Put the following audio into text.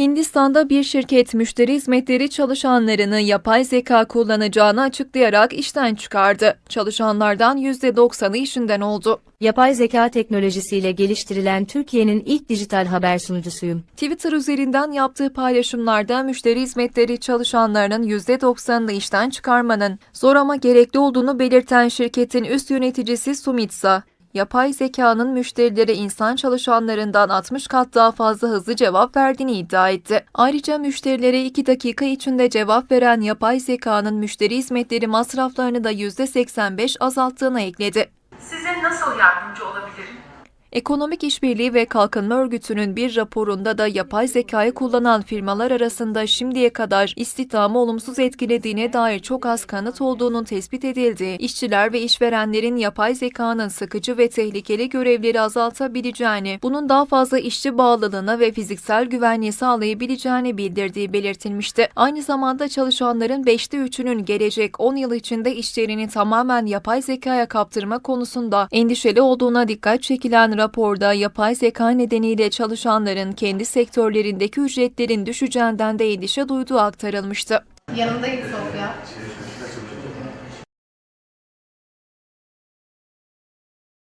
Hindistan'da bir şirket müşteri hizmetleri çalışanlarını yapay zeka kullanacağını açıklayarak işten çıkardı. Çalışanlardan %90'ı işinden oldu. Yapay zeka teknolojisiyle geliştirilen Türkiye'nin ilk dijital haber sunucusuyum. Twitter üzerinden yaptığı paylaşımlarda müşteri hizmetleri çalışanlarının %90'ını işten çıkarmanın zor ama gerekli olduğunu belirten şirketin üst yöneticisi Sumitsa, yapay zekanın müşterilere insan çalışanlarından 60 kat daha fazla hızlı cevap verdiğini iddia etti. Ayrıca müşterilere 2 dakika içinde cevap veren yapay zekanın müşteri hizmetleri masraflarını da %85 azalttığını ekledi. Ekonomik İşbirliği ve Kalkınma Örgütü'nün bir raporunda da yapay zekayı kullanan firmalar arasında şimdiye kadar istihdamı olumsuz etkilediğine dair çok az kanıt olduğunun tespit edildiği, işçiler ve işverenlerin yapay zekanın sıkıcı ve tehlikeli görevleri azaltabileceğini, bunun daha fazla işçi bağlılığına ve fiziksel güvenliği sağlayabileceğini bildirdiği belirtilmişti. Aynı zamanda çalışanların 5'te 3'ünün gelecek 10 yıl içinde işlerini tamamen yapay zekaya kaptırma konusunda endişeli olduğuna dikkat çekilen raporda yapay zeka nedeniyle çalışanların kendi sektörlerindeki ücretlerin düşeceğinden de endişe duyduğu aktarılmıştı. Yanındayım Sofya.